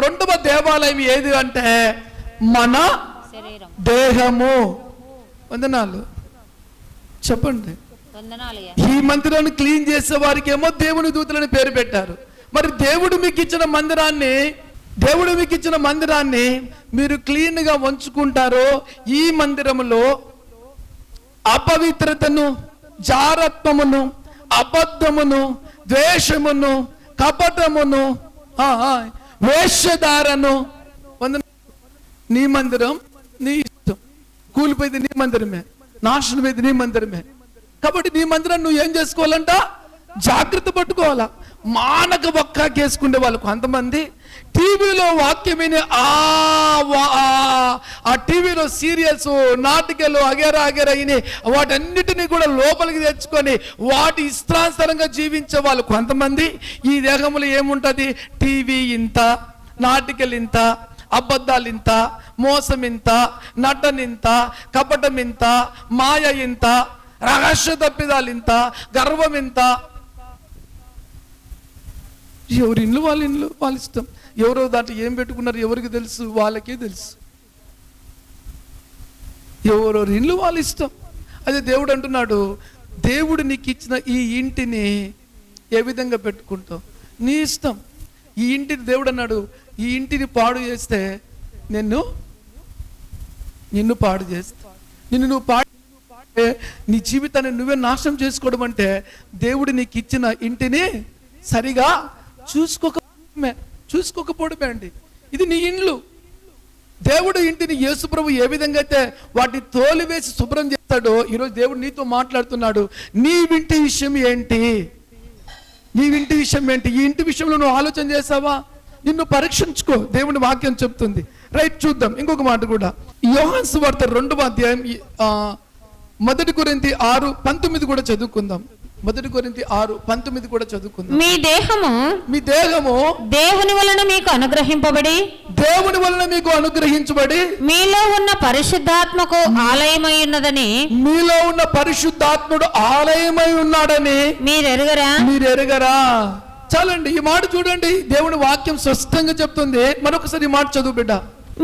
రెండవ దేవాలయం ఏది అంటే మన శరీరం. దేహము. వందనాలు. చెప్పండి. ఈ మందిరాన్ని క్లీన్ చేసే వారికి ఏమో దేవుని దూతలని పేరు పెట్టారు. మరి దేవుడు మీకు ఇచ్చిన మందిరాన్ని దేవుడు మీకు ఇచ్చిన మందిరాన్ని మీరు క్లీన్గా ఉంచుకుంటారో ఈ మందిరములో అపవిత్రతను జారత్వమును అబద్ధమును ద్వేషమును కపటమును వేషధారను నీ మందిరం నీ ఇష్టం. కూలిపోయింది నీ మందిరమే. నాశనమైంది నీ మందిరమే. కాబట్టి నీ మందిరం నువ్వు ఏం చేసుకోవాలంట? జాగ్రత్త పట్టుకోవాలా? మానక బొక్కాకేసుకునే వాళ్ళు కొంతమంది టీవీలో వాక్యం విని ఆ. టీవీలో సీరియల్స్ నాటికలు అగేరా అగేరా విని వాటన్నిటిని కూడా లోపలికి తెచ్చుకొని వాటి ఇష్టానుసరంగా జీవించే వాళ్ళు కొంతమంది. ఈ దేహంలో ఏముంటుంది? టీవీ ఇంత నాటికలు ఇంత అబద్ధాలు ఇంత మోసం ఇంత నటన ఇంత కపటం ఇంత మాయ ఇంత రహస్య తప్పిదాలు ఇంత గర్వం ఇంత ఎవరి ఇండ్లు వాళ్ళ ఇండ్లు వాళ్ళ ఇష్టం. ఎవరో దాంట్లో ఏం పెట్టుకున్నారు ఎవరికి తెలుసు? వాళ్ళకే తెలుసు. ఎవరెవరి ఇండ్లు వాళ్ళ ఇష్టం. అదే దేవుడు అంటున్నాడు దేవుడు నీకు ఇచ్చిన ఈ ఇంటిని ఏ విధంగా పెట్టుకుంటావు? నీ ఇష్టం. ఈ ఇంటిని దేవుడు అన్నాడు ఈ ఇంటిని పాడు చేస్తే నిన్ను నిన్ను పాడు చేస్తా. నిన్ను నువ్వు పాడు చేస్తే నీ జీవితాన్ని నువ్వే నాశనం చేసుకోవడం అంటే దేవుడు నీకు ఇచ్చిన ఇంటిని సరిగా చూసుకోక చూసుకోకపోవడమే అండి. ఇది నీ ఇండ్లు. దేవుడు ఇంటిని యేసుప్రభు ఏ విధంగా అయితే వాటిని తోలివేసి శుభ్రం చేస్తాడో ఈరోజు దేవుడు నీతో మాట్లాడుతున్నాడు. నీ ఇంటి విషయం ఏంటి? నీ ఇంటి విషయం ఏంటి? ఈ ఇంటి విషయంలో నువ్వు ఆలోచన చేసావా? నిన్ను పరీక్షించుకో. దేవుని వాక్యం చెప్తుంది. రైట్ చూద్దాం. ఇంకొక మాట కూడా. యోహాన్స్ వార్త రెండవ అధ్యాయం మొదటి గురించి ఆరు పంతొమ్మిది కూడా చదువుకుందాం. మొదటి కొరింతి ఆరు పంతొమ్మిది కూడా చదువుకుందాం. మీ దేహము మీ దేహము దేవుని వలన మీకు అనుగ్రహింపబడి దేవుని వలన మీకు అనుగ్రహించబడి మీలో ఉన్న పరిశుద్ధాత్మకు ఆలయమై ఉన్నదని మీలో ఉన్న పరిశుద్ధాత్ముడు ఆలయమై ఉన్నాడని మీరెరుగరా? మీరు ఎరగరా చాలండి ఈ మాట చూడండి. దేవుని వాక్యం స్పష్టంగా చెప్తుంది. మరొకసారి ఈ మాట చదువు బిడ్డ.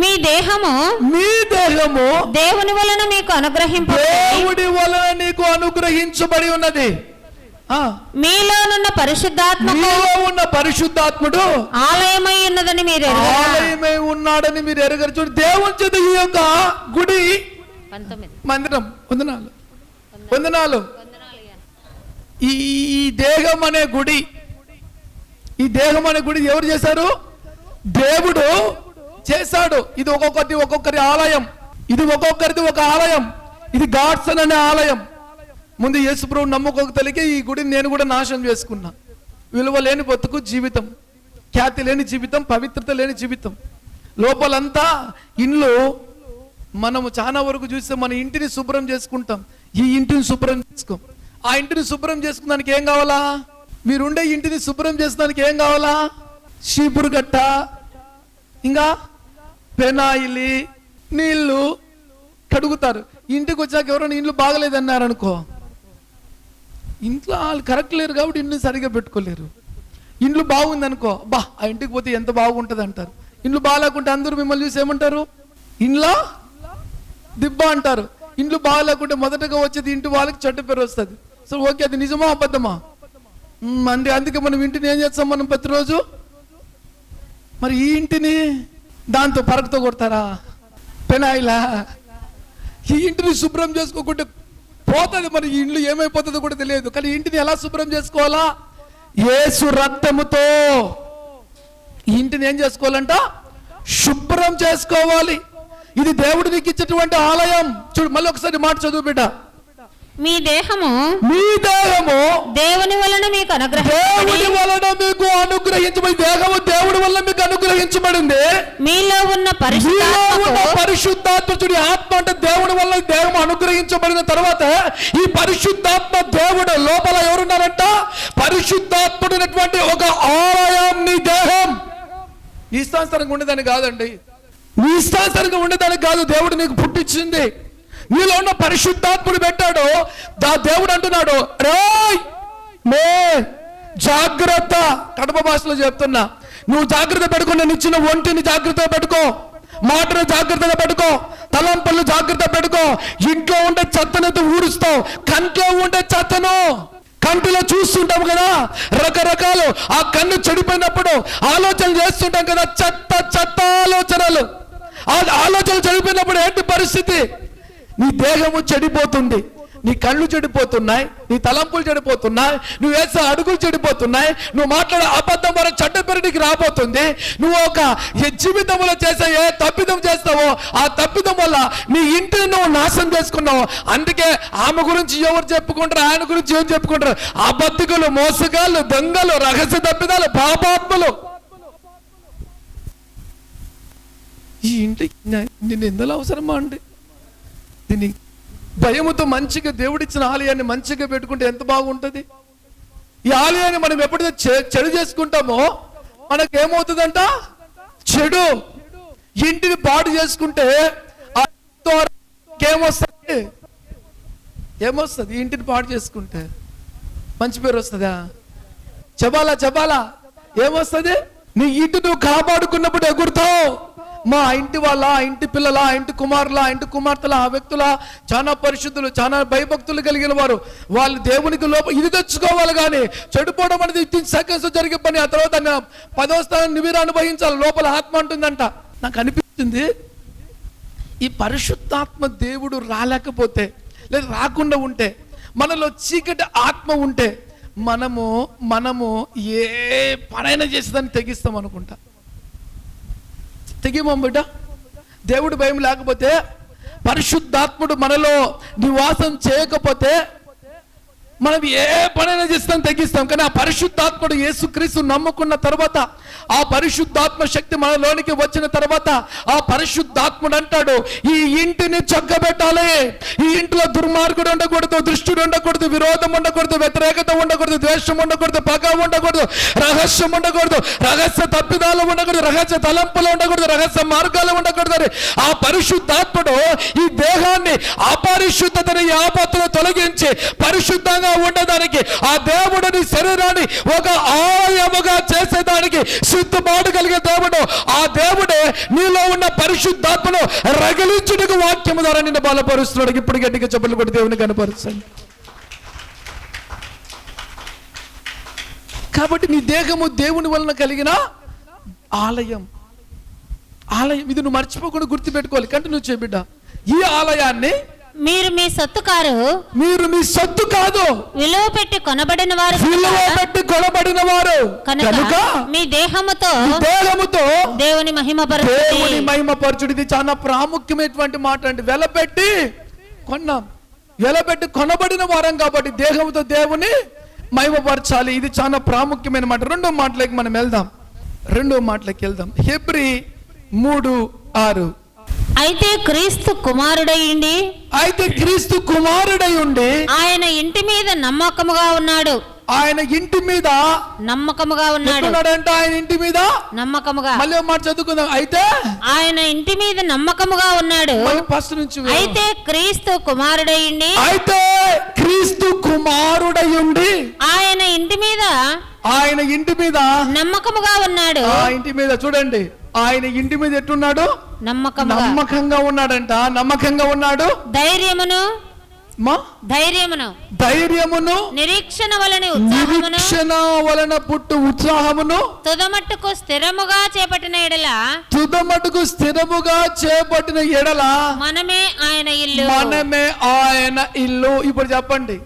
మీ దేహము మీ దేహము దేవుని వలన మీకు అనుగ్రహింపబడి దేవుడి వలన నీకు అనుగ్రహించబడి ఉన్నది. మీలోనున్న పరిశుద్ధాత్మకు మీలో ఉన్న పరిశుద్ధాత్ముడు ఆలయమై ఉన్నదని మీరు ఆలయమై ఉన్నాడని మీరు ఎరగరు. చూడు దేవుని చేత ఈ యొక్క గుడి మందిరం వందనాలు. వందనాలు. ఈ ఈ దేహం అనే గుడి ఈ దేహం అనే గుడి ఎవరు చేశారు? దేవుడు చేశాడు. ఇది ఒక్కొక్కటి ఒక్కొక్కరి ఆలయం. ఇది ఒక్కొక్కరిది ఒక ఆలయం. ఇది గాడ్సన్ అనే ఆలయం. ముందు యేసుప్రభు నమ్మకం తెలియక ఈ గుడిని నేను కూడా నాశనం చేసుకున్నా. విలువ లేని బతుకు జీవితం. ఖ్యాతి లేని జీవితం పవిత్రత లేని జీవితం. లోపలంతా ఇండ్లు. మనము చాలా వరకు చూస్తే మన ఇంటిని శుభ్రం చేసుకుంటాం. ఈ ఇంటిని శుభ్రం చేసుకోం. ఆ ఇంటిని శుభ్రం చేసుకున్నానికి ఏం కావాలా? మీరుండే ఇంటిని శుభ్రం చేసుకోడానికి ఏం కావాలా? చీపురు గట్ట. ఇంకా పెనాయిలి నీళ్ళు కడుగుతారు. ఇంటికి వచ్చాక ఎవరైనా ఇండ్లు బాగలేదన్నారనుకో. అనుకో ఇంట్లో వాళ్ళు కరెక్ట్ లేరు కాబట్టి ఇండ్లు సరిగా పెట్టుకోలేరు. ఇండ్లు బాగుంది అనుకో బా ఆ ఇంటికి పోతే ఎంత బాగుంటుంది అంటారు ఇండ్లు బాగాలేకుంటే అందరూ మిమ్మల్ని చూసి ఏమంటారు? ఇంట్లో దిబ్బ అంటారు. ఇండ్లు బాగాలేకుంటే మొదటగా వచ్చేది ఇంటి వాళ్ళకి చెడ్డ పేరు వస్తుంది. సో ఓకే అది నిజమా అబద్ధమా? మ్మ్, అంది అందుకే మనం ఇంటిని ఏం చేస్తాం మనం ప్రతిరోజు? మరి ఈ ఇంటిని దాంతో పరకతో కొడతారా? పెనాయిలా? ఈ ఇంటిని శుభ్రం చేసుకోకుంటే పోతుంది మన ఇండ్లు ఏమైపోతుందో కూడా తెలియదు. కానీ ఇంటిని ఎలా శుభ్రం చేసుకోవాలా? ఏసు రక్తముతో. ఇంటిని ఏం చేసుకోవాలంట? శుభ్రం చేసుకోవాలి. ఇది దేవుడు నీకు ఇచ్చినటువంటి ఆలయం. చూడు మళ్ళీ ఒకసారి మాట చదువు బిడ్డ. మీ దేహము మీ దేహము దేవుని వలన మీకు అనుగ్రహం దేవుడి వలన మీకు అనుగ్రహించబడి దేహము దేవుడి వల్ల మీకు అనుగ్రహించబడింది. మీలో ఉన్న మీలో ఉన్న పరిశుద్ధాత్మకు పరిశుద్ధాత్మ చూడి ఆత్మ అంటే దేవుడి వల్ల దేహం అనుగ్రహించబడిన తర్వాత ఈ పరిశుద్ధాత్మ దేవుడు లోపల ఎవరున్నారంట? పరిశుద్ధాత్ముడైనటువంటి ఒక ఆలయం నీ దేహం. నీ ఇష్టానుసారంగా ఉండేదాన్ని కాదండి. నీ ఇష్టానుసారంగా ఉండేదానికి కాదు దేవుడు నీకు పుట్టించింది. నీలో ఉన్న పరిశుద్ధాత్ముడు పెట్టాడు. దా దేవుడు అంటున్నాడు రేయ్ మే జాగ్రత్త. కడప భాషలో చెప్తున్నా నువ్వు జాగ్రత్త పెట్టుకో నేను ఇచ్చిన ఒంటిని జాగ్రత్తగా పెట్టుకో మాటను జాగ్రత్తగా పెట్టుకో తలంపళ్ళు జాగ్రత్త పెట్టుకో. ఇంట్లో ఉండే చెత్తనైతే ఊడుస్తావు కంట్లో ఉండే చెత్తను కంటిలో చూస్తుంటాం కదా రకరకాలు. ఆ కన్ను చెడిపోయినప్పుడు ఆలోచన చేస్తుంటాం కదా చెత్త చెత్త ఆలోచనలు. ఆ ఆలోచనలు చెడిపోయినప్పుడు ఏంటి పరిస్థితి? నీ దేహము చెడిపోతుంది నీ కళ్ళు చెడిపోతున్నాయి నీ తలంపులు చెడిపోతున్నాయి నువ్వు వేసే అడుగులు చెడిపోతున్నాయి నువ్వు మాట్లాడే అబద్ధం వల్ల చెడ్డ పెరటికి రాబోతుంది. నువ్వు ఒక జీవితంలో చేసే ఏ తప్పిదం చేస్తావో ఆ తప్పిదం వల్ల నీ ఇంటిని నువ్వు నాశనం చేసుకున్నావు. అందుకే ఆమె గురించి ఎవరు చెప్పుకుంటారు ఆయన గురించి ఏం చెప్పుకుంటారు? అబద్ధికులు మోసగాళ్ళు దొంగలు రహస్య తప్పిదాలు పాపాత్మలు. ఈ ఇంటి నిన్ను అవసరమా అండి దీన్ని భయముతో మంచిగా దేవుడిచ్చిన ఆలయాన్ని మంచిగా పెట్టుకుంటే ఎంత బాగుంటుంది? ఈ ఆలయాన్ని మనం ఎప్పుడైతే చె- చెడు చేసుకుంటామో మనకేమవుతుందంట? చెడు. ఇంటిని పాడు చేసుకుంటే ఏమొస్తుంది ఏమొస్తుంది? ఇంటిని పాడు చేసుకుంటే. మంచి పేరు వస్తుందా? చెప్పాలా చెప్పాలా? ఏమొస్తుంది? నీ ఇంటి నువ్వు కాపాడుకున్నప్పుడు ఎగురుతావు. మా ఇంటి వాళ్ళ ఆ ఇంటి పిల్లల ఆ ఇంటి కుమారుల ఆ ఇంటి కుమార్తెల ఆ వ్యక్తుల చాలా పరిశుద్ధులు చాలా భయభక్తులు కలిగిన వారు. వాళ్ళు దేవునికి లోప ఇది తెచ్చుకోవాలి కానీ చెడిపోవడం అనేది ఇచ్చిన సెకండ్స్ జరిగే పని. ఆ తర్వాత పదో స్థానాన్ని స్థానం అనుభవించాలి. లోపల ఆత్మ అంటుందంట. నాకు అనిపించింది ఈ పరిశుద్ధాత్మ దేవుడు రాలేకపోతే లేదా రాకుండా ఉంటే మనలో చీకటి ఆత్మ ఉంటే మనము మనము ఏ పనైనా చేసేదాన్ని తెగిస్తాం అనుకుంటా. తెగిమం బిడ్డ దేవుడు భయం లేకపోతే పరిశుద్ధాత్ముడు మనలో నివాసం చేయకపోతే మనం ఏ పనైనా చేస్తాం తగ్గిస్తాం కానీ ఆ పరిశుద్ధాత్ముడు యేసుక్రీస్తు నమ్ముకున్న తర్వాత ఆ పరిశుద్ధాత్మ శక్తి మనలోనికి వచ్చిన తర్వాత ఆ పరిశుద్ధాత్ముడు అంటాడు ఈ ఇంటిని చక్కబెట్టాలి. ఈ ఇంట్లో దుర్మార్గుడు ఉండకూడదు దృష్టిడు ఉండకూడదు విరోధం ఉండకూడదు వ్యతిరేకత ఉండకూడదు ద్వేషం ఉండకూడదు పగ ఉండకూడదు రహస్యం ఉండకూడదు రహస్య తప్పిదాలు ఉండకూడదు రహస్య తలంపులు ఉండకూడదు రహస్య మార్గాలు ఉండకూడదు అని ఆ పరిశుద్ధాత్ముడు ఈ దేహాన్ని అపరిశుద్ధతని ఈ తొలగించి పరిశుద్ధంగా ఉండడానికి ఆ దేవుడిని శరీరాన్ని ఒక ఆయముగా చేసేదానికి సిద్ధపాటు కలిగే దేవుడు. ఆ దేవుడే నీలో ఉన్న పరిశుద్ధాత్మను రగిలించుటకు వాక్యము ద్వారా నిన్ను బలపరుస్తున్నాడు. ఇప్పుడు గట్టిగా చెప్పులు కొట్టి దేవుని కనపరుస్తాను. కాబట్టి నీ దేహము దేవుని వలన కలిగిన ఆలయం. ఆలయం. ఇది నువ్వు మర్చిపోకుండా గుర్తుపెట్టుకోవాలి. కంటిన్యూ చేయ ఈ ఆలయాన్ని మీరు మీ సొత్తు కారు మీరు మీ సొత్తు కాదు. విలువ పెట్టి కొనబడిన వారు విలువ పెట్టి కొనబడిన వారు. కనుక మీ దేహముతో దేహముతో దేవుని మహిమ దేవుని మహిమపరచుడు ఇది చాలా ప్రాముఖ్యమైనటువంటి మాట అండి. వెలపెట్టి కొన్నాం. వెలపెట్టి కొనబడిన వారం కాబట్టి దేహంతో దేవుని మహిమపరచాలి. ఇది చాలా ప్రాముఖ్యమైన మాట. రెండో మాటలకి మనం వెళ్దాం. రెండో మాటలకి వెళ్దాం. హెబ్రి మూడు ఆరు. అయితే క్రీస్తు కుమారుడయ్యుండి అయితే క్రీస్తు కుమారుడై ఉండి ఆయన ఇంటి మీద నమ్మకముగా ఉన్నాడు. ఆయన ఇంటి మీద నమ్మకముగా ఉన్నాడు. ఎట్టున్నాడంట ఆయన ఇంటి మీద? నమ్మకముగా. మళ్ళీ మాట చదువుకుందాం. అయితే? ఆయన ఇంటి మీద నమ్మకముగా ఉన్నాడు. ఫస్ట్ నుంచి. అయితే క్రీస్తు కుమారుడయ్యుండి అయితే క్రీస్తు కుమారుడై ఉండి ఆయన ఇంటి మీద ఆయన ఇంటి మీద నమ్మకముగా ఉన్నాడు. ఆ ఇంటి మీద చూడండి. ఆయన ఇంటి మీద ఎట్టున్నాడు నమ్మకంగా ఉన్నాడంట. నమ్మకంగా ఉన్నాడు? ధైర్యమును? మా? ధైర్యమును. ధైర్యమును? నిరీక్షణ వలని నిరీక్షణ వలన పుట్టు ఉత్సాహమును? తుదమట్టుకు స్థిరముగా చేపట్టిన ఎడల? తుదమటుకు స్థిరముగా చేపట్టిన ఎడల? మనమే ఆయన ఇల్లు. మనమే ఆయన ఇల్లు. ఇప్పుడు చెప్పండి.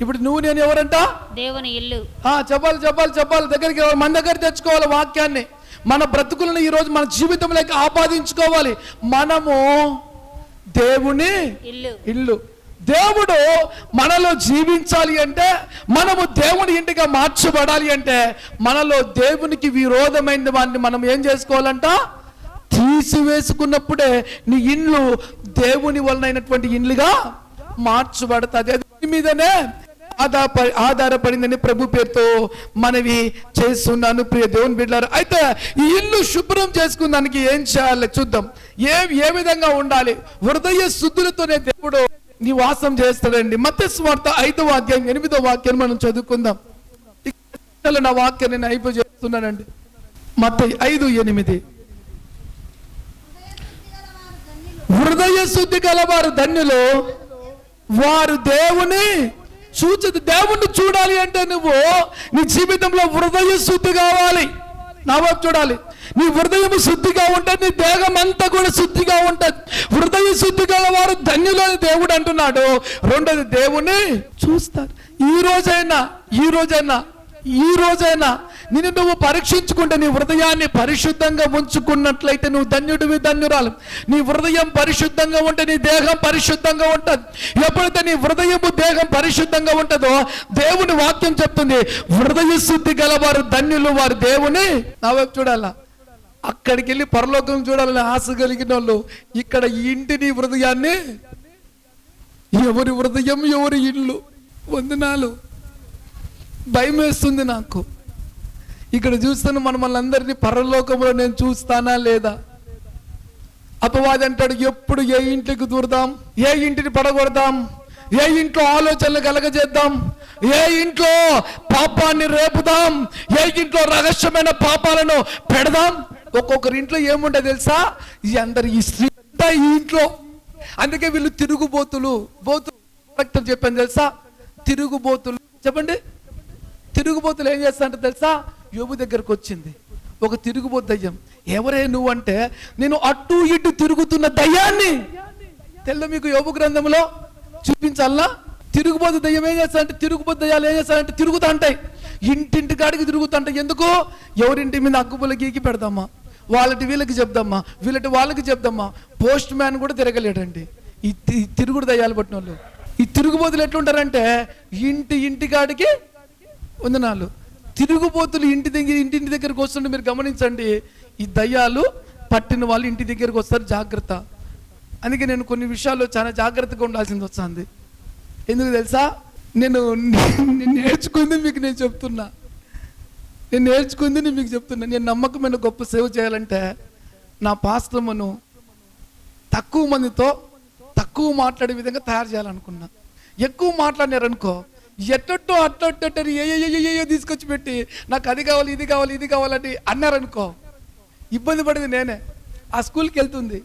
ఇప్పుడు నువ్వు నేను ఎవరంట? దేవుని ఇల్లు. ఆ, చెప్పాలి చెప్పాలి చెప్పాలి. దగ్గరికి. మన దగ్గర తెచ్చుకోవాలి వాక్యాన్ని. మన బ్రతుకులను ఈ రోజు మన జీవితంలోకి ఆపాదించుకోవాలి. మనము దేవుని ఇల్లు. ఇల్లు. దేవుడు మనలో జీవించాలి అంటే మనము దేవుని ఇంటిగా మార్చబడాలి అంటే మనలో దేవునికి విరోధమైన వాడిని మనం ఏం చేసుకోవాలంట? తీసివేసుకున్నప్పుడే నీ ఇండ్లు దేవుని వలనైనటువంటి ఇండ్లుగా మార్చబడుతుంది మీదనే ఆధారపడి ఆధారపడిందని ప్రభు పేరుతో మనవి చేస్తున్నాను ప్రియ దేవుని బిడ్డారు అయితే ఈ ఇల్లు శుభ్రం చేసుకున్నానికి ఏం చేయాలి చూద్దాం. ఏ ఏ విధంగా ఉండాలి? హృదయ శుద్ధులతోనే దేవుడు నీ వాసం చేస్తాడండి. మత స్వార్థ ఐదవ అధ్యాయం ఎనిమిదో వాక్యాన్ని మనం చదువుకుందాం. నా వాక్యాన్ని నేను అయిపో చేస్తున్నానండి. మత ఐదు ఎనిమిది. హృదయ శుద్ధి గలవారు ధన్యులు. వారు దేవుని సూచన దేవుణ్ణి చూడాలి అంటే నువ్వు నీ జీవితంలో హృదయ శుద్ధి కావాలి. నా వైపు చూడాలి. నీ హృదయం శుద్ధిగా ఉంటే నీ దేహం అంతా కూడా శుద్ధిగా ఉంటుంది. హృదయ శుద్ధి గలవారు వారు ధన్యులని దేవుడు అంటున్నాడు. రెండోది దేవుణ్ణి చూస్తారు. ఈ రోజైనా ఈ రోజైనా ఈ రోజైనా నిన్ను నువ్వు పరీక్షించుకుంటే నీ హృదయాన్ని పరిశుద్ధంగా ఉంచుకున్నట్లయితే నువ్వు ధన్యుడివి ధన్యురాలు. నీ హృదయం పరిశుద్ధంగా ఉంటే నీ దేహం పరిశుద్ధంగా ఉంటుంది. ఎప్పుడైతే నీ హృదయము దేహం పరిశుద్ధంగా ఉంటుందో దేవుని వాక్యం చెప్తుంది హృదయ శుద్ధి గలవారు ధన్యులు వారు దేవుని. నా వైపు చూడాలా? అక్కడికి వెళ్ళి పరలోకం చూడాలని ఆశ కలిగిన వాళ్ళు ఇక్కడ ఇంటిని హృదయాన్ని ఎవరి హృదయం ఎవరి ఇల్లు వందనాలు. భయం వేస్తుంది నాకు. ఇక్కడ చూస్తున్న మన అందరినీ పరలోకంలో నేను చూస్తానా లేదా? అపవాది అంటాడు ఎప్పుడు ఏ ఇంటికి దూరదాం? ఏ ఇంటిని పడగొడదాం? ఏ ఇంట్లో ఆలోచనలు కలగజేద్దాం? ఏ ఇంట్లో పాపాన్ని రేపుదాం? ఏ ఇంట్లో రహస్యమైన పాపాలను పెడదాం? ఒక్కొక్కరి ఇంట్లో ఏముంటే తెలుసా? ఈ అందరు ఈ స్త్రీ అంతా ఈ ఇంట్లో. అందుకే వీళ్ళు తిరుగుబోతులు. బోతులు కరెక్ట్ చెప్పాను తెలుసా? తిరుగుబోతులు. చెప్పండి. తిరుగుబోతులు ఏం చేస్తారంటే తెలుసా? యోబు దగ్గరకు వచ్చింది. ఒక తిరుగుబోతు దయ్యం. ఎవరే నువ్వు అంటే నేను అటు ఇటు తిరుగుతున్న దయ్యాన్ని. తెల్ల మీకు యోబు గ్రంథంలో చూపించాలా? తిరుగుబోతు దయ్యం ఏం చేస్తారంటే తిరుగుబోతు దయ్యాలు ఏం చేస్తారంటే తిరుగుతా ఉంటాయి ఇంటింటి కాడికి తిరుగుతుంటాయి. ఎందుకు? ఎవరింటి మీద అగ్గుపుల గీకి పెడదామా? వాళ్ళటి వీళ్ళకి చెప్దామా? వీళ్ళటి వాళ్ళకి చెప్దామా? పోస్ట్ మ్యాన్ కూడా తిరగలేడండి. ఈ తిరుగుడు దయ్యాలు పట్టిన వాళ్ళు ఈ తిరుగుబోతులు ఎట్లుంటారంటే ఇంటి ఇంటి కాడికి వందనాలు. తిరుగుబోతులు ఇంటి దగ్గర ఇంటింటి దగ్గరకు వస్తుంటే మీరు గమనించండి ఈ దయ్యాలు పట్టిన వాళ్ళు ఇంటి దగ్గరకు వస్తారు జాగ్రత్త. అందుకే నేను కొన్ని విషయాల్లో చాలా జాగ్రత్తగా ఉండాల్సింది వస్తుంది. ఎందుకు తెలుసా? నేను నేర్చుకుంది మీకు నేను చెప్తున్నా. నేను నేర్చుకుంది నేను మీకు చెప్తున్నా. నేను నమ్మకమైన గొప్ప సేవ చేయాలంటే నా పాస్త్రమును తక్కువ మందితో తక్కువ మాట్లాడే విధంగా తయారు చేయాలనుకున్నా. ఎక్కువ మాట్లాడినారనుకో ఎట్టో అట్టొట్టని ఏయో ఏ తీసుకొచ్చి పెట్టి నాకు అది కావాలి ఇది కావాలి ఇది కావాలని అన్నారనుకో ఇబ్బంది పడింది నేనే. ఆ స్కూల్కి వెళ్తుంది.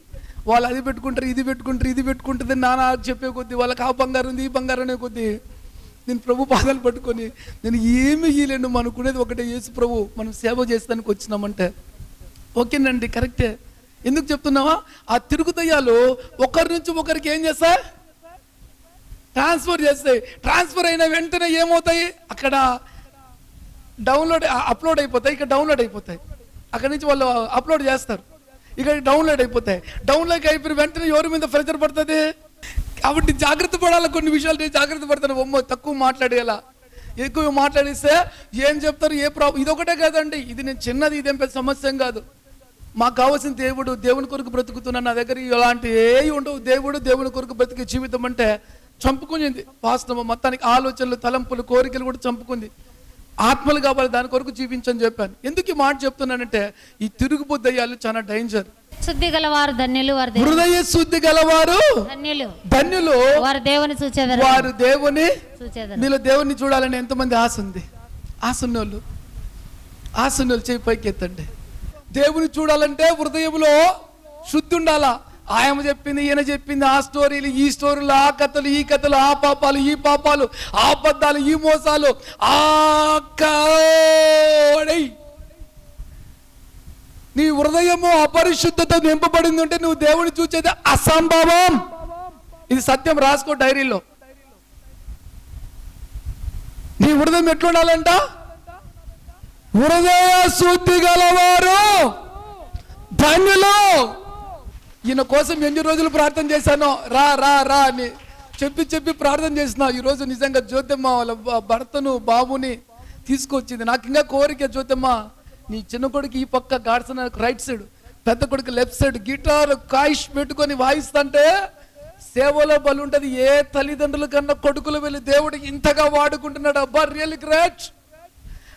వాళ్ళు అది పెట్టుకుంటారు ఇది పెట్టుకుంటారు ఇది పెట్టుకుంటుంది నాన్న చెప్పే కొద్దీ వాళ్ళకి ఆ బంగారం ఉంది ఈ బంగారం అనే కొద్దీ నేను ప్రభు పాదాలు పట్టుకొని నేను ఏమి ఇయ్యలేను అనుకునేది ఒకటే యేసు ప్రభు మనం సేవ చేస్తానికి వచ్చినామంటే. ఓకేనండి కరెక్టే. ఎందుకు చెప్తున్నావా? ఆ తిరుగుదయ్యాలు ఒకరి నుంచి ఒకరికి ఏం చేస్తా? ట్రాన్స్ఫర్ చేస్తాయి ట్రాన్స్ఫర్ అయిన వెంటనే ఏమవుతాయి? అక్కడ డౌన్లోడ్ అప్లోడ్ అయిపోతాయి. ఇక్కడ డౌన్లోడ్ అయిపోతాయి. అక్కడ నుంచి వాళ్ళు అప్లోడ్ చేస్తారు. ఇక్కడ డౌన్లోడ్ అయిపోతాయి. డౌన్లోడ్ అయిపోయిన వెంటనే ఎవరి మీద ప్రెషర్ పడుతుంది? కాబట్టి జాగ్రత్త పడాలి. కొన్ని విషయాలు నేను జాగ్రత్త పడతాను. బొమ్మ తక్కువ మాట్లాడేలా. ఎక్కువ మాట్లాడిస్తే ఏం చెప్తారు? ఏ ప్రాబ్లం ఇదొకటే కాదండి. ఇది నేను చిన్నది ఇదేం పెద్ద సమస్య కాదు. మాకు కావాల్సిన దేవుడు దేవుని కొరకు బ్రతుకుతున్నా నా దగ్గర ఇలాంటి ఏవి ఉండవు. దేవుడు దేవుని కొరకు బ్రతికే జీవితం అంటే చంపుకునింది వాస్తవం మొత్తానికి ఆలోచనలు తలంపులు కోరికలు కూడా చంపుకుంది. ఆత్మలు కావాలి దాని కొరకు జీవించని చెప్పాను. ఎందుకు ఈ మాట చెప్తున్నానంటే ఈ తిరుగుబుద్దయ్యాలు చాలా డేంజర్ శుద్ధి గలవారు ధన్యులు వారు హృదయ శుద్ధి గలవారు ధన్యులు. ధన్యులు. వారు దేవుని చూచేదరు వారు దేవుని చూచేదరు మీలో దేవుణ్ణి చూడాలని ఎంతమంది ఆశ ఉంది? ఆశ ఉన్నోళ్ళు. చేయి పైకి ఎత్తండి దేవుని చూడాలంటే హృదయంలో శుద్ధి ఉండాలా? ఆయన చెప్పింది ఈయన చెప్పింది ఆ స్టోరీలు ఈ స్టోరీలు ఆ కథలు ఈ కథలు ఆ పాపాలు ఈ పాపాలు ఆ అబద్ధాలు ఈ మోసాలు ఆ కాడై నీ హృదయము అపరిశుద్ధత నింపబడింది ఉంటే నువ్వు దేవుని చూసేది అసంభవం. ఇది సత్యం రాసుకో డైరీలో. నీ హృదయం ఎట్లుండాలంట హృదయ శుద్ధి గలవారు. ధన్యులు. ఈయన కోసం ఎన్ని రోజులు ప్రార్థన చేశానో రా రా రా అని చెప్పి చెప్పి ప్రార్థన చేసిన. ఈరోజు నిజంగా జ్యోతిమ్మ వాళ్ళ భర్తను బాబుని తీసుకొచ్చింది. నాకు ఇంకా కోరిక జ్యోతిమ్మ నీ చిన్న కొడుకు ఈ పక్క గాడ్సన రైట్ సైడ్ పెద్ద కొడుకు లెఫ్ట్ సైడ్ గిటార్ కాయిష్ పెట్టుకొని వాయిస్తుంటే సేవలో బలుంటది. ఏ తల్లిదండ్రుల కన్నా కొడుకులు వెళ్ళి దేవుడు ఇంతగా వాడుకుంటున్నాడు? అబ్బా రియల్ గ్రేట్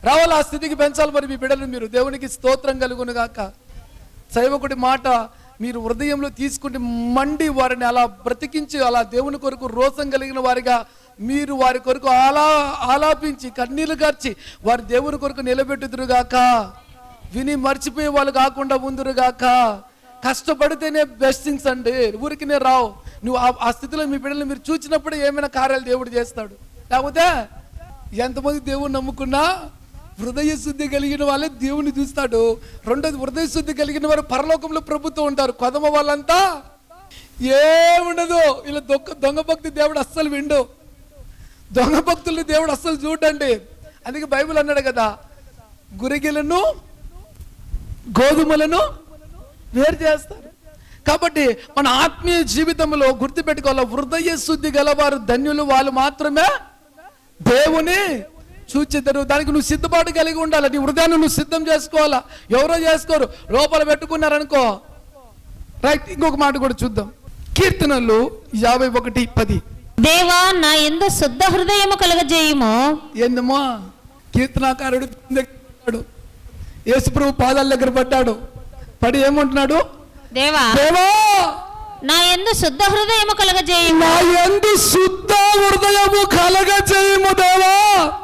రావాలి? ఆ స్థితికి పెంచాలి మరి మీ బిడ్డలు మీరు. దేవునికి స్తోత్రం కలుగును గాక శైవకుడి మాట మీరు హృదయంలో తీసుకుంటే మండి వారిని అలా బ్రతికించి అలా దేవుని కొరకు రోసం కలిగిన వారిగా మీరు వారి కొరకు ఆలా ఆలాపించి కన్నీళ్ళు గార్చి వారి దేవుని కొరకు నిలబెట్టుదురుగాక. విని మర్చిపోయే వాళ్ళు కాకుండా ముందురు గాక కష్టపడితేనే బెస్టింగ్స్ అండి. ఊరికినే రావు. నువ్వు ఆ- స్థితిలో మీ బిడ్డలు మీరు చూచినప్పుడు ఏమైనా కార్యాలు దేవుడు చేస్తాడు. లేకపోతే ఎంతమంది దేవుడు నమ్ముకున్నా హృదయ శుద్ధి కలిగిన వాళ్ళే దేవుని చూస్తాడు. రెండోది హృదయ శుద్ధి కలిగిన వారు పరలోకంలో ప్రభుత్వం ఉంటారు. కొదమ వాళ్ళంతా ఏముండదు ఇలా దొంగ దొంగ భక్తి దేవుడు అస్సలు విండు. దొంగ భక్తుల్ని దేవుడు అస్సలు చూడండి. అందుకే బైబిల్ అన్నాడు కదా గురిగిలను గోధుమలను వేరు చేస్తారు. కాబట్టి మన ఆత్మీయ జీవితంలో గుర్తుపెట్టుకోవాలి హృదయ శుద్ధి గలవారు ధన్యులు వాళ్ళు మాత్రమే దేవుని చూచిద్దరు దానికి నువ్వు సిద్ధపాటు కలిగి ఉండాలి. నీ హృదయాన్ని నువ్వు సిద్ధం చేసుకోవాలా? ఎవరో చేసుకోరు. లోపల పెట్టుకున్నారనుకో. రైట్ ఇంకొక మాట కూడా చూద్దాం. కీర్తనలు యాభై ఒకటి పది. దేవా నా ఎందు శుద్ధ హృదయము కలుగజేయుము. ఏందమ్మా? కీర్తనాకారుడు పడ్డాడు. యేసుప్రభు పాదాల దగ్గర పడ్డాడు. పడి ఏమంటున్నాడు? దేవా. దేవా! నా ఎందు శుద్ధ హృదయము కలుగజేయుము. నా ఎందు శుద్ధ హృదయము కలగ చేయము దేవా.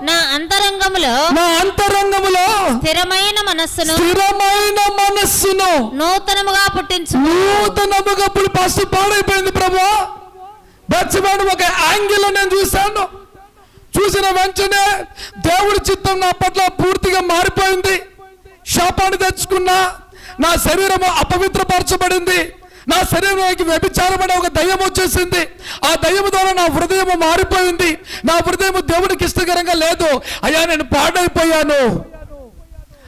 నా అంతరంగములో నా అంతరంగములో స్థిరమైన మనస్సును స్థిరమైన మనస్సును నూతనముగా పుట్టించు నూతనముగా ఇప్పుడు ఫస్ట్ పాడైపోయింది ప్రభు. బచ్చబాడు ఒక యాంగిల్ నేను చూశాను. చూసిన వెంటనే దేవుడి చిత్తం నా పట్ల పూర్తిగా మారిపోయింది. శాపాన్ని తెచ్చుకున్నా నా శరీరము అపవిత్రపరచబడింది. నా శరీరానికి వ్యభిచారమనే ఒక దయ్యం వచ్చేసింది. ఆ దయ్యం ద్వారా నా హృదయము మారిపోయింది. నా హృదయం దేవుడికి ఇష్టకరంగా లేదు. అయ్యా నేను పాడైపోయాను.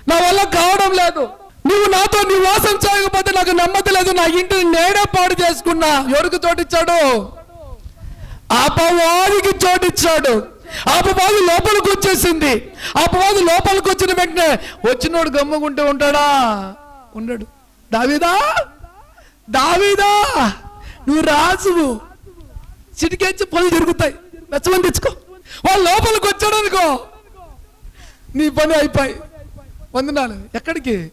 నా వల్ల కావడం లేదు. నువ్వు నాతో నివాసం చేయకపోతే నాకు నెమ్మది లేదు. నా ఇంటిని నేడే పాడు చేసుకున్నా. ఎవరికి చోటిచ్చాడు? అపవాదికి చోటిచ్చాడు. అపవాది లోపలికి వచ్చేసింది. అపవాది లోపలికి వచ్చిన వెంటనే వచ్చినోడు గమ్ముకుంటూ ఉంటాడా? ఉండడు దావిదా? దావిదా నువ్వు రాజువు. చిటికెచ్చి పనులు జరుగుతాయి వెచ్చమని తెచ్చుకో. వాళ్ళు లోపలికి వచ్చాడు అనుకో. నీ పని అయిపోయి. వందనాలు. ఎక్కడికి?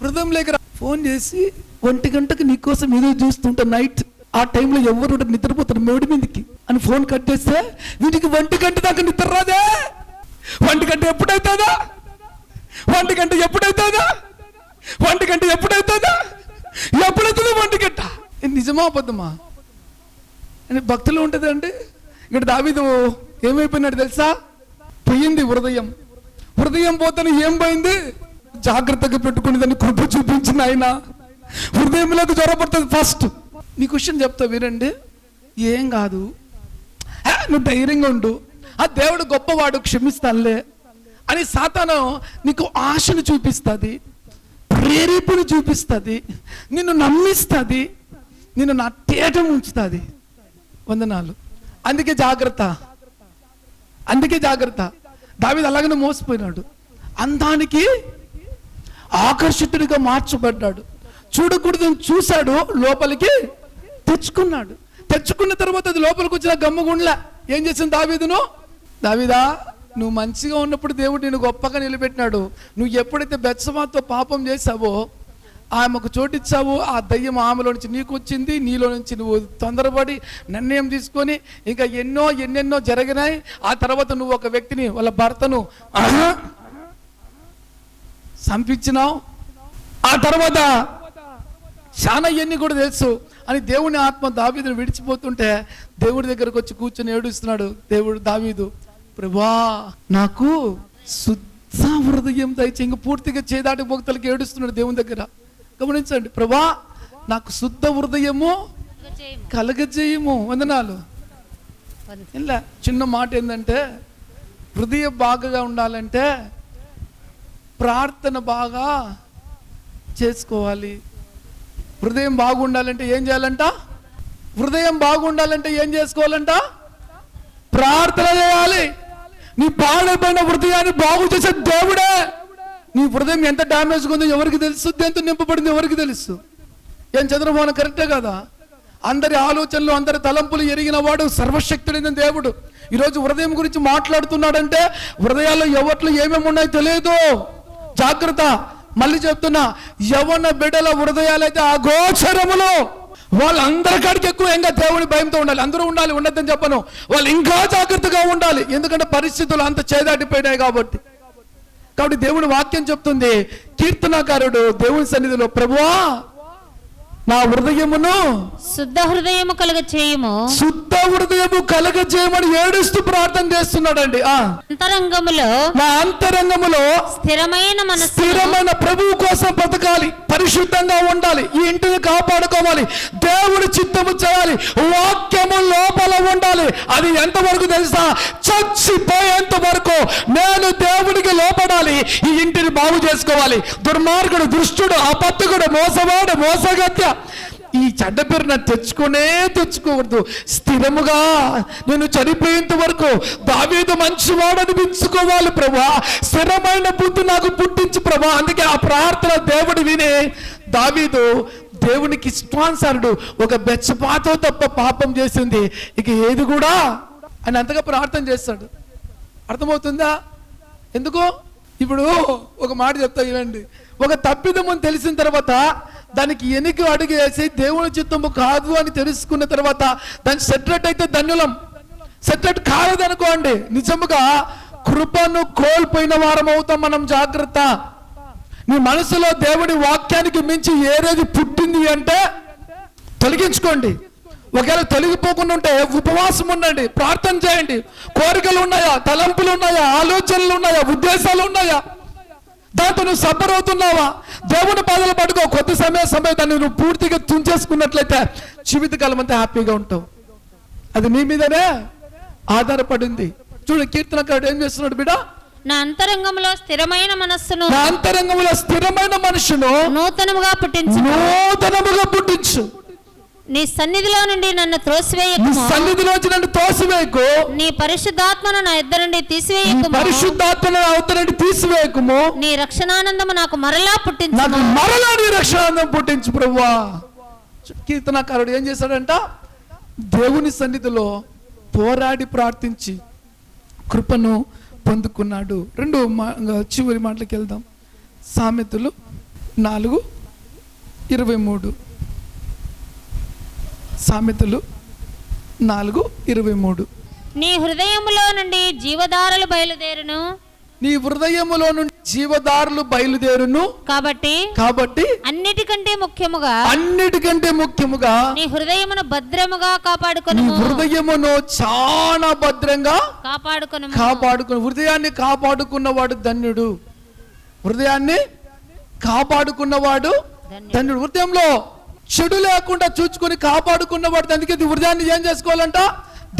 హృదయం లేక ఫోన్ చేసి ఒంటి గంటకు నీకోసం ఏదో చూస్తుంటా నైట్ ఆ టైంలో ఎవరు నిద్రపోతారు మేడి మీదకి అని ఫోన్ కట్ చేస్తే వీటికి ఒంటి గంట దాకా నిద్ర రాదే? ఒంటి గంట ఎప్పుడైతుందా? ఒంటి గంట ఎప్పుడైతుందా? ఒంటి గంట ఎప్పుడైతుందా? గంట ఇది నిజమా అబద్ధమా? అని భక్తులు ఉంటుంది అండి ఇక్కడ దావీదు ఏమైపోయినాడు తెలుసా? పోయింది హృదయం. హృదయం పోతేనే ఏం పోయింది? జాగ్రత్తగా పెట్టుకుని దాన్ని కృప చూపించిన ఆయన. హృదయంలోకి జ్వరపడుతుంది ఫస్ట్. నీ క్వశ్చన్ చెప్తా వినండి. ఏం కాదు. "ఆ, నువ్వు ధైర్యంగా ఉండు. ఆ దేవుడు గొప్పవాడు క్షమిస్తానులే. అని సాతాను నీకు ఆశను చూపిస్తుంది. ప్రేరేపణ చూపిస్తుంది నిన్ను నమ్మిస్తుంది నిన్ను నా తేట ఉంచుతుంది. వందనాలు. అందుకే జాగ్రత్త. అందుకే జాగ్రత్త. దావిది అలాగనే మోసపోయినాడు. అందానికి ఆకర్షితుడిగా మార్చబడ్డాడు. చూడకూడదని చూశాడు లోపలికి తెచ్చుకున్నాడు. తెచ్చుకున్న తర్వాత అది లోపలికి వచ్చిన గమ్మగుండ్ల. ఏం చేసింది దావీదును? దావీదా నువ్వు మంచిగా ఉన్నప్పుడు దేవుడు నేను గొప్పగా నిలబెట్టినాడు. నువ్వు ఎప్పుడైతే బెత్సమాతో పాపం చేసావో ఆమెకు చోటిచ్చావు ఆ దయ్యం ఆమెలో నుంచి నీకు వచ్చింది నీలో నుంచి నువ్వు తొందరపడి నిర్ణయం తీసుకొని ఇంకా ఎన్నో ఎన్నెన్నో జరిగినాయి. ఆ తర్వాత నువ్వు ఒక వ్యక్తిని వాళ్ళ భర్తను చంపించినావు. ఆ తర్వాత చాలా ఎన్ని కూడా తెలుసు. అని దేవుని ఆత్మ దావీదును విడిచిపోతుంటే దేవుడి దగ్గరకు వచ్చి కూర్చొని ఏడుస్తున్నాడు దేవుడు దావీదు. ప్రభా నాకు శుద్ధ హృదయం దయచి ఇంక పూర్తిగా చేదాటి భక్తులకి ఏడుస్తున్నాడు దేవుని దగ్గర. గమనించండి ప్రభా నాకు శుద్ధ హృదయము కలగజేయము. వందనాలు. ఇలా చిన్న మాట ఏంటంటే హృదయం బాగా ఉండాలంటే ప్రార్థన బాగా చేసుకోవాలి. హృదయం బాగుండాలంటే ఏం చేయాలంట? హృదయం బాగుండాలంటే ఏం చేసుకోవాలంట? ప్రార్థన చేయాలి. నీ పాడైపోయిన హృదయాన్ని బాగు చేసే దేవుడే. నీ హృదయం ఎంత డ్యామేజ్ ఉందో ఎవరికి తెలుసు? ఎంత నింపబడింది ఎవరికి తెలుసు? ఏం చంద్రమోహన్ కరెక్టే కదా? అందరి ఆలోచనలు అందరి తలంపులు ఎరిగిన వాడు సర్వశక్తుడైన దేవుడు. ఈరోజు హృదయం గురించి మాట్లాడుతున్నాడంటే హృదయాల్లో ఎవట్లు ఏమేమి ఉన్నాయో తెలియదు. జాగ్రత్త. మళ్ళీ చెప్తున్నా యవన బిడ్డల హృదయాలైతే అగోచరములో వాళ్ళందరికాడికి ఎక్కువ ఇంకా దేవుని భయంతో ఉండాలి. అందరూ ఉండాలి ఉండద్దని చెప్పను. వాళ్ళు ఇంకా జాగ్రత్తగా ఉండాలి. ఎందుకంటే పరిస్థితులు అంత చేదాటిపోయినాయి కాబట్టి. కాబట్టి దేవుడి వాక్యం చెప్తుంది కీర్తనాకారుడు దేవుని సన్నిధిలో ప్రభువా నా హృదయమును శుద్ధ హృదయము కలుగ చేయుము శుద్ధ హృదయము కలగజేయమని ఏడుస్తూ ప్రార్థన చేస్తున్నాడండి. ఆ. అంతరంగములో నా అంతరంగములో స్థిరమైన మనస్సు స్థిరమైన ప్రభువు కోసం బ్రతకాలి పరిశుద్ధంగా ఉండాలి ఈ ఇంటిని కాపాడుకోవాలి దేవుడి చిత్తము చేయాలి వాక్యము లోపల ఉండాలి. అది ఎంతవరకు తెలుసా? చచ్చిపోయేంత వరకు నేను దేవుడికి లోపడాలి ఈ ఇంటిని బాగు చేసుకోవాలి. దుర్మార్గుడు దుష్టుడు అబద్ధకుడు మోసవాడు మోసగత్య ఈ చెడ్డ పేరు నన్ను తెచ్చుకునే తెచ్చుకోకూడదు స్థిరముగా నేను చనిపోయేంత వరకు దావీదు మంచివాడు అనిపించుకోవాలి ప్రభా. స్థిరమైన బుద్ధి నాకు పుట్టించు ప్రభా. అందుకే ఆ ప్రార్థన దేవుడు వినే. దావీదు దేవునికి ఇష్టానుసారుడు ఒక బెచ్చపాతో తప్ప పాపం చేసింది. ఇక ఏది కూడా అని అంతగా ప్రార్థన చేస్తాడు. అర్థమవుతుందా? ఎందుకు? ఇప్పుడు ఒక మాట చెప్తా ఇవ్వండి ఒక తప్పిదమని తెలిసిన తర్వాత దానికి ఎనికి అడుగు వేసి దేవుని చిత్తము కాదు అని తెలుసుకున్న తర్వాత దాన్ని సెటరేట్ అయితే ధన్యులం. సెటరేట్ కాలేదనుకోండి నిజముగా కృపను కోల్పోయిన వారం అవుతాం మనం జాగ్రత్త. నీ మనసులో దేవుడి వాక్యానికి మించి ఏరేది పుట్టింది అంటే తొలగించుకోండి. ఒకవేళ తొలగిపోకుండా ఉంటే ఉపవాసం ఉండండి. ప్రార్థన చేయండి. కోరికలు ఉన్నాయా? తలంపులు ఉన్నాయా? ఆలోచనలు ఉన్నాయా? ఉద్దేశాలు ఉన్నాయా? దాంతో నువ్వు సఫర్ అవుతున్నావా దేవుని పాదలు పట్టుకో. కొద్ది సమయ సమయం దాన్ని నువ్వు పూర్తిగా తుంచేసుకున్నట్లయితే జీవితకాలం అంతా హ్యాపీగా ఉంటావు. అది నీ మీదనే ఆధారపడింది. చూడు కీర్తనకారుడు ఏం చేస్తున్నాడు బిడ్డ నా అంతరంగంలో స్థిరమైన మనస్సును నా అంతరంగంలో స్థిరమైన మనుషును నూతనముగా పుట్టించు నూతనముగా పుట్టించు. నీ సన్నిధిలో నుండి నన్ను నీ త్రోసివేయకుము సన్నిధిలోంచి నన్ను తోసివేయకు నీ పరిశుద్ధాత్మను నా ఇద్దరు నుండి నీ తీసివేయకుము. పరిశుద్ధాత్మను అవతలని తీసివేయకుము. నీ రక్షణానందము నాకు మరలా నాకు పుట్టించు మరలా నీ రక్షణానందం పుట్టించు ప్రభువా. కీర్తనకారుడు ఏం చేశాడంట? దేవుని సన్నిధిలో పోరాడి ప్రార్థించి కృపను పొందుకున్నాడు. రెండు చివరి మాటలకు వెళ్దాం. సామెతలు నాలుగు ఇరవై మూడు. సామెతలు నాలుగు ఇరవై మూడు. నీ హృదయములో నుండి జీవధారలు బయలుదేరును. నీ హృదయములో నుండి జీవదారులు బయలుదేరును. కాబట్టి కాబట్టి అన్నిటికంటే ముఖ్యముగా అన్నిటికంటే ముఖ్యముగా నీ హృదయమును భద్రముగా కాపాడుకొను హృదయమును చాలా భద్రంగా కాపాడుకొను కాపాడుకుని హృదయాన్ని కాపాడుకున్నవాడు ధన్యుడు. హృదయాన్ని కాపాడుకున్నవాడు ధన్యుడు. హృదయంలో చెడు లేకుండా చూచుకొని కాపాడుకున్నవాడు అందుకే ఇది హృదయాన్ని ఏం చేసుకోవాలంట?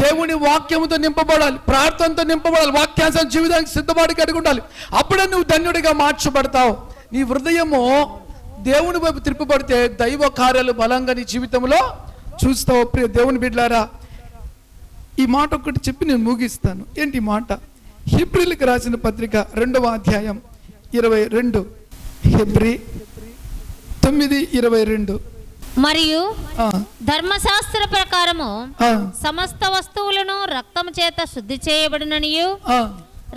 దేవుని వాక్యముతో నింపబడాలి ప్రార్థనతో నింపబడాలి వాక్యాంశం జీవితానికి సిద్ధపడి కలిగి ఉండాలి. అప్పుడే నువ్వు ధన్యుడిగా మార్చబడతావు. నీ హృదయము దేవుని వైపు త్రిప్పబడితే దైవ కార్యాలు బలంగా నీ జీవితంలో చూస్తావు. ప్రియ దేవుని బిడ్లారా ఈ మాట ఒకటి చెప్పి నేను ముగిస్తాను. ఏంటి మాట? హిబ్రిల్కి రాసిన పత్రిక రెండవ అధ్యాయం ఇరవై రెండు. హిబ్రి తొమ్మిది ఇరవై రెండు. మరియు ధర్మశాస్త్ర ప్రకారము సమస్త వస్తువులను రక్తము చేత శుద్ధి చేయబడిననియు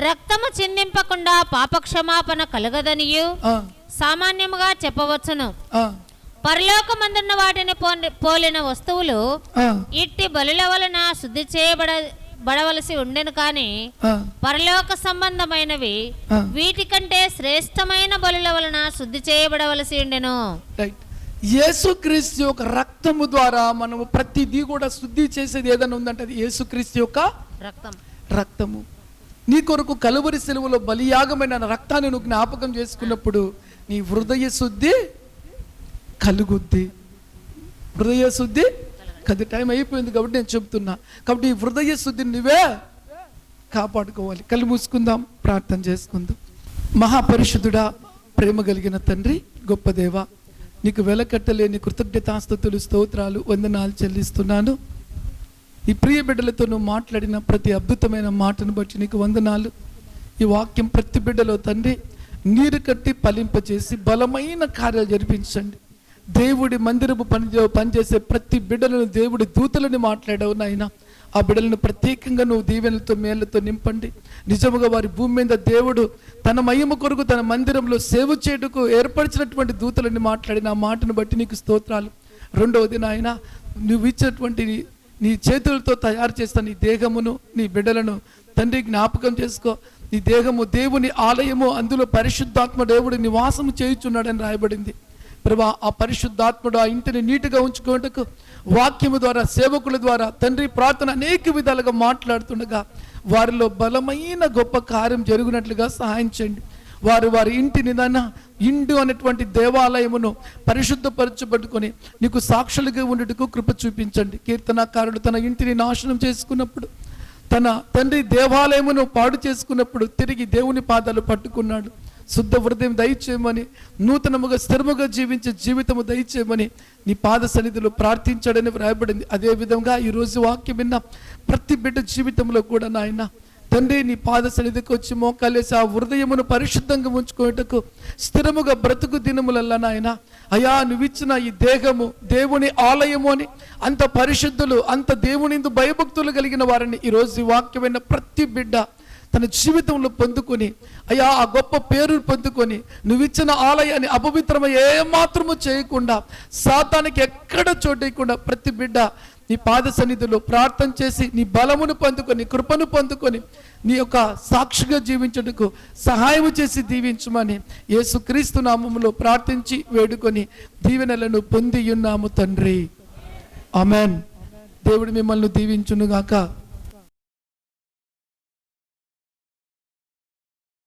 రక్తము చిందింపకుండా పాపక్షమాపణ కలగదనియు సామాన్యముగా చెప్పవచ్చును. పరలోకమందున్న వాటిని పోలిన వస్తువులు ఇట్టి బలుల వలన శుద్ధి చేయబడ బడవలసి ఉండెను కానీ పరలోక సంబంధమైనవి. వీటికంటే శ్రేష్టమైన బలుల వలన శుద్ధి చేయబడవలసి ఉండెను. యేసుక్రీస్తు యొక్క రక్తము ద్వారా మనము ప్రతిదీ కూడా శుద్ధి చేసేది ఏదైనా ఉందంటే అది యేసుక్రీస్తు యొక్క రక్తం. రక్తము. నీ కొరకు కలువరి సెలవులో బలియాగమైన రక్తాన్ని నువ్వు జ్ఞాపకం చేసుకున్నప్పుడు నీ హృదయ శుద్ధి కలుగుద్ది. హృదయ శుద్ధి కది టైం అయిపోయింది కాబట్టి నేను చెప్తున్నా. కాబట్టి ఈ హృదయ శుద్ధిని నువ్వే కాపాడుకోవాలి. కళ్ళు మూసుకుందాం ప్రార్థన చేసుకుందాం. మహాపరిశుద్ధుడా ప్రేమ కలిగిన తండ్రి గొప్ప దేవ నీకు వెలకట్టలేని కృతజ్ఞతాస్థుతులు స్తోత్రాలు వందనాలు చెల్లిస్తున్నాను. ఈ ప్రియ బిడ్డలతో నువ్వు మాట్లాడిన ప్రతి అద్భుతమైన మాటను బట్టి నీకు వందనాలు. ఈ వాక్యం ప్రతి బిడ్డలో తండ్రి నీరు కట్టి ఫలింపచేసి బలమైన కార్యాలు జరిపించండి. దేవుడి మందిరపు పని పనిచేసే ప్రతి బిడ్డలను దేవుడి దూతలని మాట్లాడవు నాయనా. ఆ బిడ్డలను ప్రత్యేకంగా నువ్వు దీవెనలతో మేళ్ళతో నింపండి. నిజముగా వారి భూమి మీద దేవుడు తన మహిమ కొరకు తన మందిరంలో సేవ చేయుటకు ఏర్పరిచినటువంటి దూతలని మాట్లాడిన ఆ మాటను బట్టి నీకు స్తోత్రాలు. రెండవది నాయన నువ్వు ఇచ్చినటువంటి నీ చేతులతో తయారు చేసిన నీ దేహమును నీ బిడ్డలను తండ్రి జ్ఞాపకం చేసుకో. నీ దేహము దేవుని ఆలయము అందులో పరిశుద్ధాత్మ దేవుడు నివాసము చేయుచున్నాడని రాయబడింది. ప్రభా ఆ పరిశుద్ధాత్ముడు ఆ ఇంటిని నీటుగా ఉంచుకోవటకు వాక్యము ద్వారా సేవకుల ద్వారా తండ్రి ప్రార్థన అనేక విధాలుగా మాట్లాడుతుండగా వారిలో బలమైన గొప్ప కార్యం జరుగునట్లుగా సహాయం చేయండి. వారు వారి ఇంటిని నాన్న ఇండు అనేటువంటి దేవాలయమును పరిశుద్ధపరచబట్టుకొని నీకు సాక్షులుగా ఉండటకు కృప చూపించండి. కీర్తనాకారుడు తన ఇంటిని నాశనం చేసుకున్నప్పుడు తన తండ్రి దేవాలయమును పాడు చేసుకున్నప్పుడు తిరిగి దేవుని పాదాలు పట్టుకున్నాడు. శుద్ధ హృదయం దయచేయమని నూతనముగా స్థిరముగా జీవించే జీవితము దయచేయమని నీ పాద సన్నిధిలో ప్రార్థించాడని వ్రాయబడింది. అదే విధంగా ఈరోజు వాక్యం విన్న ప్రతి బిడ్డ జీవితంలో కూడా నాయన తండ్రి నీ పాద సన్నిధికి వచ్చి మోకాలేసి ఆ హృదయమును పరిశుద్ధంగా ఉంచుకునేటకు స్థిరముగా బ్రతుకు దినములల్లా నాయన అయా నువ్విచ్చిన ఈ దేహము దేవుని ఆలయము అని అంత పరిశుద్ధులు అంత దేవునిందు భయభక్తులు కలిగిన వారిని ఈరోజు ఈ వాక్యమైన ప్రతి బిడ్డ తన జీవితంలో పొందుకొని అయ్యా ఆ గొప్ప పేరు పొందుకొని నువ్విచ్చిన ఆలయాన్ని అపవిత్రమ ఏమాత్రము చేయకుండా సాతానికి ఎక్కడ చోటేయకుండా ప్రతి బిడ్డ నీ పాద సన్నిధిలో ప్రార్థన చేసి నీ బలమును పొందుకొని కృపను పొందుకొని నీ యొక్క సాక్షిగా జీవించుటకు సహాయం చేసి దీవించమని యేసుక్రీస్తు నామములో ప్రార్థించి వేడుకొని దీవెనలను పొంది ఉన్నాము తండ్రి. ఆమెన్. దేవుడు మిమ్మల్ని దీవించునుగాక.